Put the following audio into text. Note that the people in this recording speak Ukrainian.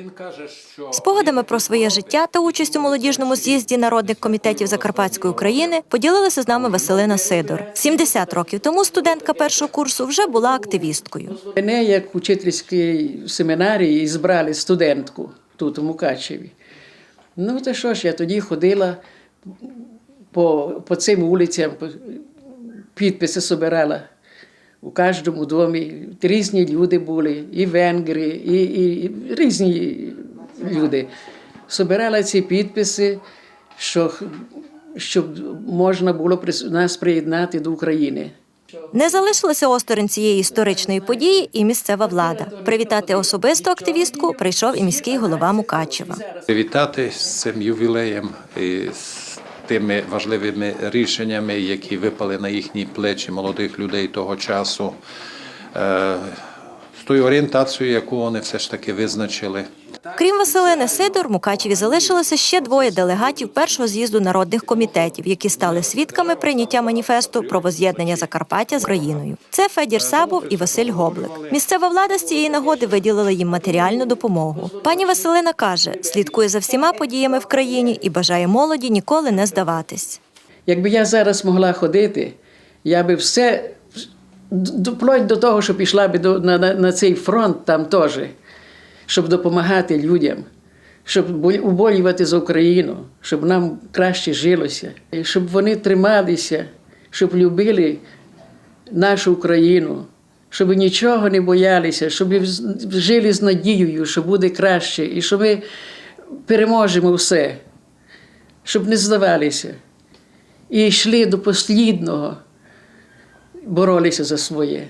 Він каже, що Спогадами про своє життя та участь у молодіжному з'їзді народних комітетів Закарпатської України поділилася з нами Василина Сидор. 70 років тому студентка першого курсу вже була активісткою. Мене як учительській семінарії збрали студентку тут, у Мукачеві. Ну, то що ж, я тоді ходила по, по цим вулицям, підписи збирала. У кожному домі різні люди були, і венгри, і, і, і різні люди. Собирала ці підписи, що, щоб можна було прис- нас приєднати до України. Не залишилася осторонь цієї історичної події і місцева влада. Привітати особисто активістку прийшов і міський голова Мукачева. вітати з цим ювілеєм і з тими важливими рішеннями, які випали на їхні плечі молодих людей того часу, е, з тою орієнтацією, яку вони все ж таки визначили. Крім Василини Сидор, Мукачеві залишилося ще двоє делегатів першого з'їзду народних комітетів, які стали свідками прийняття маніфесту про воз'єднання Закарпаття з країною. Це Федір Сабов і Василь Гоблик. Місцева влада з цієї нагоди виділила їм матеріальну допомогу. Пані Василина каже, слідкує за всіма подіями в країні і бажає молоді ніколи не здаватись. Якби я зараз могла ходити, я би все вплоть до того, що пішла до, на, на, на цей фронт там теж, щоб допомагати людям, щоб уболювати за Україну, щоб нам краще жилося, щоб вони трималися, щоб любили нашу Україну, щоб нічого не боялися, щоб жили з надією, що буде краще, і що ми переможемо все, щоб не здавалися і йшли до послідного, боролися за своє.